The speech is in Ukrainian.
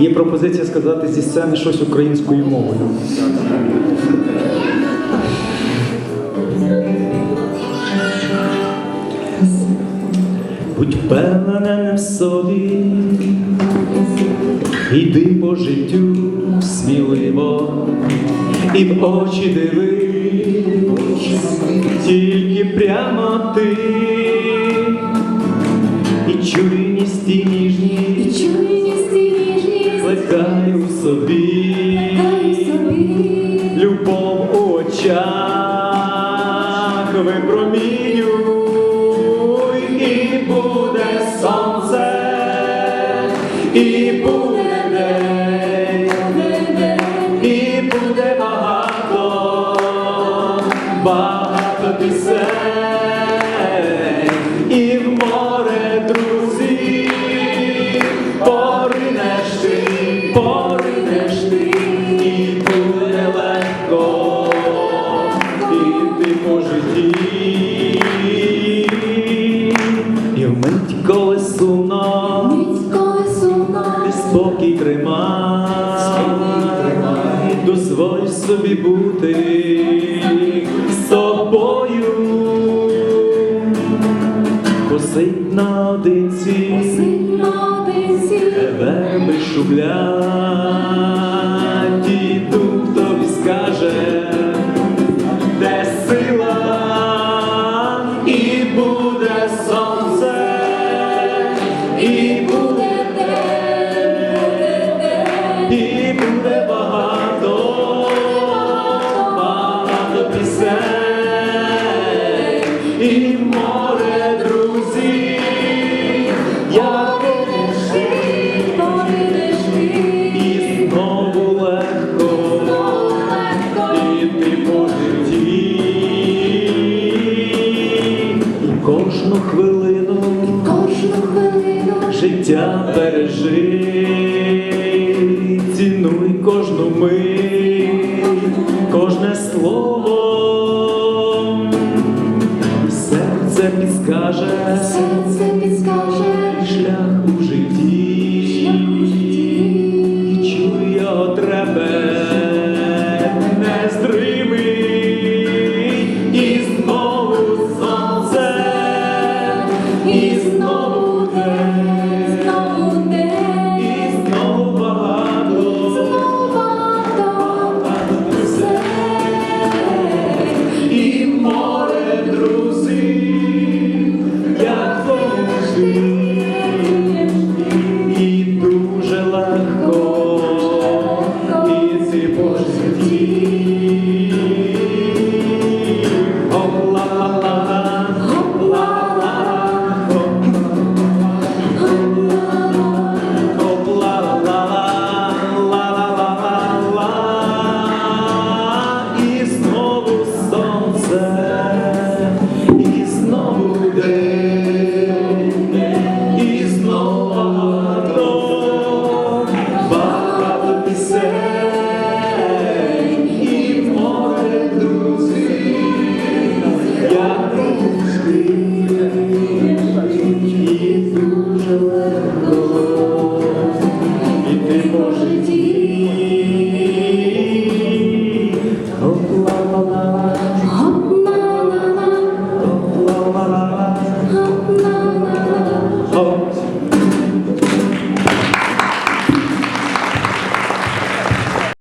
Є пропозиція сказати зі сцени щось українською мовою. Будь впевненим в собі, йди по життю сміливо і в очі дивись, тільки прямо ти. І чуйність і ніжність Чуйність і плекай собі, собі, любов у очах випромінюй, і буде сонце, і буде день, і буде багато, багато пісень, дозволь собі бути собою, посидь наодинці, верби шублять, і дух тобі скаже, де сила, і буде сонце, і буде і буде багато кожну хвилину кожну хвилину, життя бережи, цінуй кожну мить, кожне слово, підскаже, серце підскаже шлях у житті. todos.